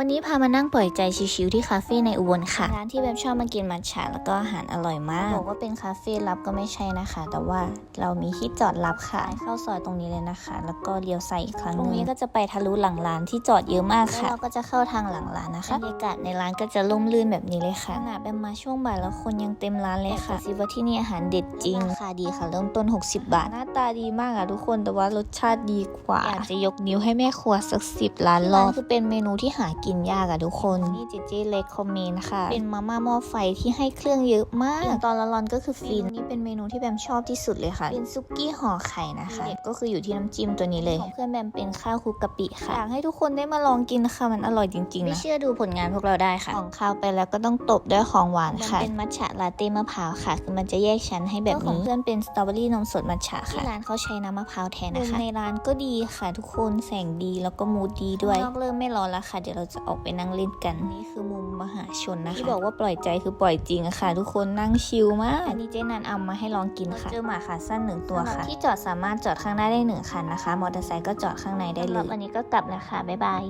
วันนี้พามานั่งปล่อยใจชิวๆที่คาเฟ่ในอุบลค่ะ ร้านที่แบบชอบมากินมัทฉะแล้วก็อาหารอร่อยมาก บอกว่าเป็นคาเฟ่ลับก็ไม่ใช่นะคะ แต่ว่าเรามีที่จอดลับค่ะ เข้าซอยตรงนี้เลยนะคะ แล้วก็เลี้ยวซ้ายอีกครั้งหนึงตรงนี้ก็จะไปทะลุหลังร้านที่จอดเยอะมากค่ะ แล้วเราก็จะเข้าทางหลังร้านนะคะบรรยากาศในร้านก็จะร่มรื่นแบบนี้เลยค่ะขนาดแบบมาช่วงบ่ายแล้วคนยังเต็มร้านเลยค่ะซิว่าที่นี่อาหารเด็ดจริงราคาดีค่ะ เริ่มต้น 60 บาท หน้าตาดีมากอะทุกคนแต่ว่ารสชาติดีกว่าอยากจะยกนิ้วให้แม่ครัวสักสิบล้านรอบคือเป็นเมนูที่หากินยากอะทุกคน นี่เจเจเล็กคอมเมนค่ะ เป็นมาม่าหม้อไฟที่ให้เครื่องเยอะมากอย่างตอนร้อนๆก็คือฟิน นี่เป็นเมนูที่แบมชอบที่สุดเลยค่ะ เป็นซุกี้ห่อไข่นะคะเด็ดก็คืออยู่ที่น้ำจิ้มตัวนี้เลยของเพื่อนแบมเป็นข้าวคลุกกะปิค่ะ อยากให้ทุกคนได้มาลองกินค่ะ มันอร่อยจริงๆนะไม่เชื่อดูผลงานพวกเราได้ค่ะ ของข้าวไปแล้วก็ต้องตบด้วยของหวานค่ะเป็นมัทฉะลาเต้มะพร้าวค่ะ คือมันจะแยกชั้นให้แบบนี้ของเพื่อนเป็นสตรอเบอรี่นมสดมัทฉะค่ะที่ร้านเขาใช้น้ำมะพร้าวแทนนะคะในร้านก็ดีค่ะ ทุกคนแสงดีแล้วก็มูดดีด้วยนอกเริ่มไม่ร้อนแล้วค่ะเดี๋ยวเราจะออกไปนั่งเล่นกัน นี่คือมุมมหาชนนะคะ ที่บอกว่าปล่อยใจคือปล่อยจริงอะค่ะ ทุกคนนั่งชิลมาก อันนี้เจ๊นันเอามาให้ลองกินค่ะเจอหมาขาสั้นหนึ่งตัวค่ะ ที่จอดสามารถจอดข้างหน้าได้หนึ่งคันนะคะ มอเตอร์ไซค์ก็จอดข้างในได้เลยวันนี้ก็กลับแล้วค่ะบ๊ายบาย